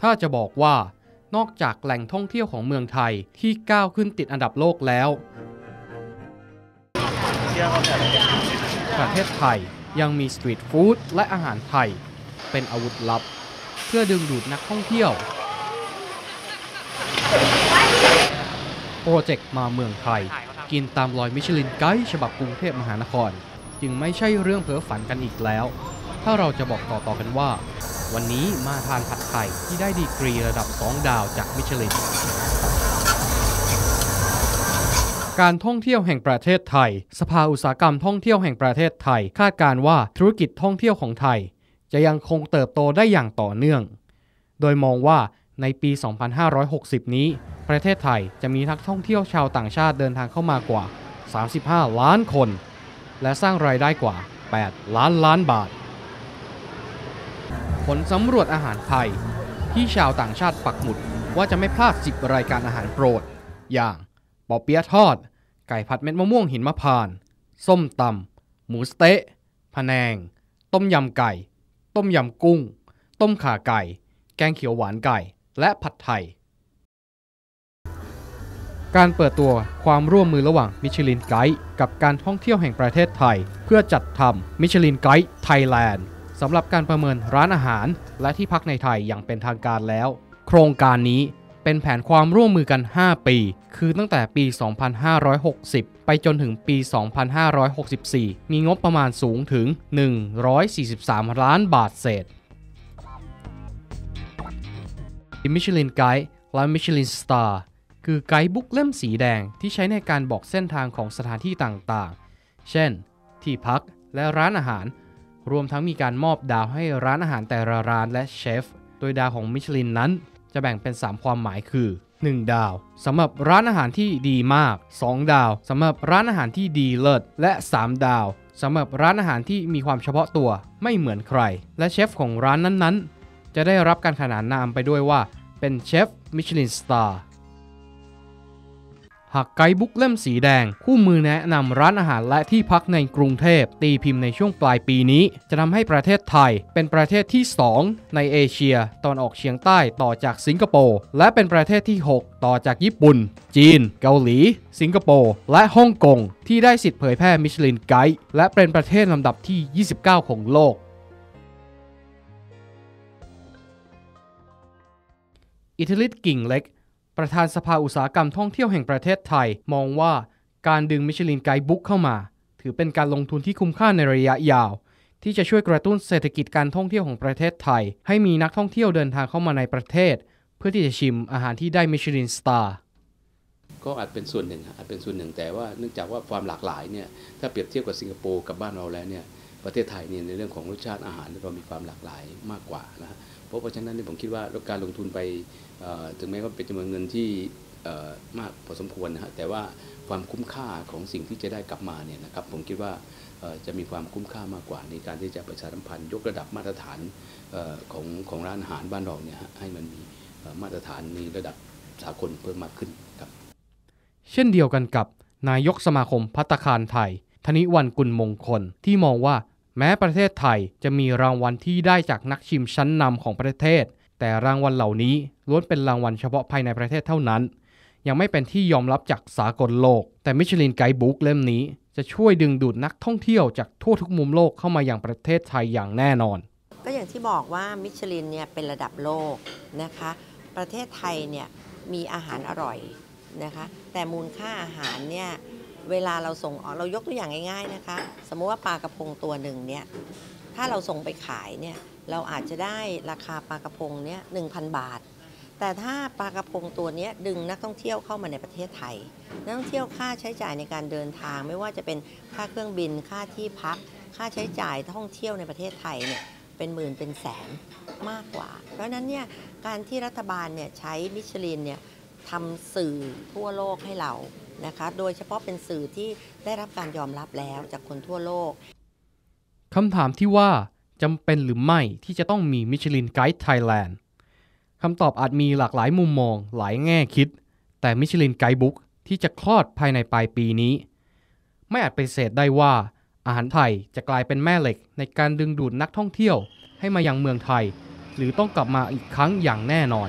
ถ้าจะบอกว่านอกจากแหล่งท่องเที่ยวของเมืองไทยที่ก้าวขึ้นติดอันดับโลกแล้ว ประเทศไทยยังมีสตรีทฟู้ดและอาหารไทย เป็นอาวุธลับ เพื่อดึงดูดนักท่องเที่ยว โปรเจกต์มาเมืองไทย กินตามรอยมิชลินไกด์ฉบับกรุงเทพมหานคร จึงไม่ใช่เรื่องเพ้อฝันกันอีกแล้ว ถ้าเราจะบอกต่อๆกันว่า วันนี้มาทานผัดไทยที่ได้ดีกรีระดับ 2 ดาวจากมิชลิน การท่องเที่ยวแห่งประเทศไทย สภาอุตสาหกรรมท่องเที่ยวแห่งประเทศไทย คาดการว่าธุรกิจท่องเที่ยวของไทย จะยังคงเติบโตได้อย่างต่อเนื่อง โดยมองว่าในปี 2560 นี้ ประเทศไทยจะมีนักท่องเที่ยวชาวต่างชาติเดินทางเข้ามากว่า 35 ล้านคน และสร้างรายได้กว่า 8 ล้านล้านบาท ผลสำรวจอาหารไทย ที่ชาวต่างชาติปักหมุดว่าจะไม่พลาด 10 รายการอาหารโปรด อย่างปอเปี๊ยะทอด ไก่ผัดเม็ดมะม่วงหินมะพร้าน ส้มตำหมูสเต๊ะพะแนง ต้มยำไก่ ต้มยำกุ้ง ต้มข่าไก่ แกงเขียวหวานไก่ และผัดไทย การเปิดตัวความร่วมมือระหว่างมิชลินไกด์กับการท่องเที่ยวแห่งประเทศไทย เพื่อจัดทำมิชลินไกด์ไทยแลนด์ สำหรับการประเมินร้านอาหาร และที่พักในไทยอย่างเป็นทางการแล้ว โครงการนี้เป็นแผนความร่วมมือกัน 5 ปี คือตั้งแต่ปี 2560 ไปจนถึงปี 2564 มีงบประมาณสูงถึง 143 ล้านบาทเศษมิชลินไกด์และมิชลินสตาร์คือไกด์บุ๊กเล่มสีแดงที่ใช้ในการบอกเส้นทางของสถานที่ต่างๆ เช่น ที่พักและร้านอาหาร รวมทั้งมีการมอบดาวให้ร้านอาหารแต่ละร้านและเชฟ โดยดาวของมิชลินนั้น จะแบ่งเป็น 3 ความหมายคือ 1 ดาวสำหรับร้านอาหารที่ดีมาก 2 ดาวสำหรับร้านอาหารที่ดีเลิศ และ 3 ดาวสำหรับร้านอาหารที่มีความเฉพาะตัวไม่เหมือนใคร และเชฟของร้านนั้นๆ จะได้รับการขนานนามไปด้วยว่าเป็นเชฟมิชลินสตาร์ หากไกด์บุ๊กเล่มสีแดง คู่มือแนะนำร้านอาหารและที่พักในกรุงเทพ ตีพิมพ์ในช่วงปลายปีนี้ จะทำให้ประเทศไทย เป็นประเทศที่ 2 ในเอเชีย ตอนออกเฉียงใต้ต่อจากสิงคโปร์ และเป็นประเทศที่ 6 ต่อจากญี่ปุ่น จีน เกาหลี สิงคโปร์ และฮ่องกง ที่ได้สิทธิเผยแพร่มิชลินไกด์และเป็นประเทศลำดับที่ 29 ของโลกอิทธิฤทธิ์กิ่งเล็ก ประธานสภาอุตสาหกรรมท่องเที่ยวแห่งประเทศไทย มองว่าการดึงมิชลินไกด์บุ๊กเข้ามา ถือเป็นการลงทุนที่คุ้มค่าในระยะยาว ที่จะช่วยกระตุ้นเศรษฐกิจการท่องเที่ยวของประเทศไทย ให้มีนักท่องเที่ยวเดินทางเข้ามาในประเทศ เพื่อที่จะชิมอาหารที่ได้มิชลินสตาร์ก็อาจเป็นส่วนหนึ่งอาจเป็นส่วนหนึ่งแต่ว่าเนื่องจากว่าความหลากหลายเนี่ยถ้าเปรียบเทียบกับสิงคโปร์กับบ้านเราแล้วเนี่ย ประเทศไทยเนี่ยในเรื่องของรสชาติอาหารเรามีความหลากหลายมากกว่านะเพราะเพราะฉะนั้นนี่ผมคิดว่าการลงทุนไปถึงแม้ว่าเป็นจำนวนเงินที่มากพอสมควรนะฮะแต่ว่าความคุ้มค่าของสิ่งที่จะได้กลับมาเนี่ยนะครับผมคิดว่าจะมีความคุ้มค่ามากกว่าในการที่จะประชาสัมพันธ์ ยกระดับมาตรฐานออของของร้านอาหารบ้านเราเนี่ยให้มันมีมาตรฐานในระดับสากลเพิ่มมากขึ้นครับ เช่นเดียวกันกับนายกสมาคมพัตตาคารไทย ธนิวันกุลมงคล ที่มองว่าแม้ประเทศไทยจะมีรางวัลที่ได้จากนักชิมชั้นนำของประเทศ แต่รางวัลเหล่านี้ล้วนเป็นรางวัลเฉพาะภายในประเทศเท่านั้น ยังไม่เป็นที่ยอมรับจากสากลโลก แต่มิชลินไกด์บุ๊กเล่มนี้จะช่วยดึงดูดนักท่องเที่ยวจากทั่วทุกมุมโลกเข้ามาอย่างประเทศไทยอย่างแน่นอน ก็อย่างที่บอกว่ามิชลินเนี่ยเป็นระดับโลกนะคะ ประเทศไทยเนี่ยมีอาหารอร่อยนะคะ แต่มูลค่าอาหารเนี่ย เวลาเราส่งออกเรายกตัวอย่างง่าย ๆนะคะ สมมติว่าปลากระพงตัวหนึ่งเนี่ยถ้าเราส่งไปขายเนี่ยเราอาจจะได้ราคาปลากระพงเนี่ยหนึ่งพันบาท แต่ถ้าปลากระพงตัวนี้ดึงนักท่องเที่ยวเข้ามาในประเทศไทย นักท่องเที่ยวค่าใช้จ่ายในการเดินทางไม่ว่าจะเป็นค่าเครื่องบินค่าที่พัก ค่าใช้จ่ายท่องเที่ยวในประเทศไทยเนี่ยเป็นหมื่นเป็นแสนมากกว่า เพราะนั้นเนี่ยการที่รัฐบาลเนี่ยใช้มิชลินเนี่ยทำสื่อทั่วโลกให้เรา นะคะ โดยเฉพาะเป็นสื่อที่ได้รับการยอมรับแล้วจากคนทั่วโลกคำถามที่ว่าจำเป็นหรือไม่ที่จะต้องมีมิชลินไกด์ไทยแลนด์คำตอบอาจมีหลากหลายมุมมอง หลายแง่คิด แต่มิชลินไกด์บุ๊กที่จะคลอดภายในปลายปีนี้ ไม่อาจปฏิเสธได้ว่า อาหารไทยจะกลายเป็นแม่เหล็กในการดึงดูดนักท่องเที่ยวให้มายังเมืองไทย หรือต้องกลับมาอีกครั้งอย่างแน่นอน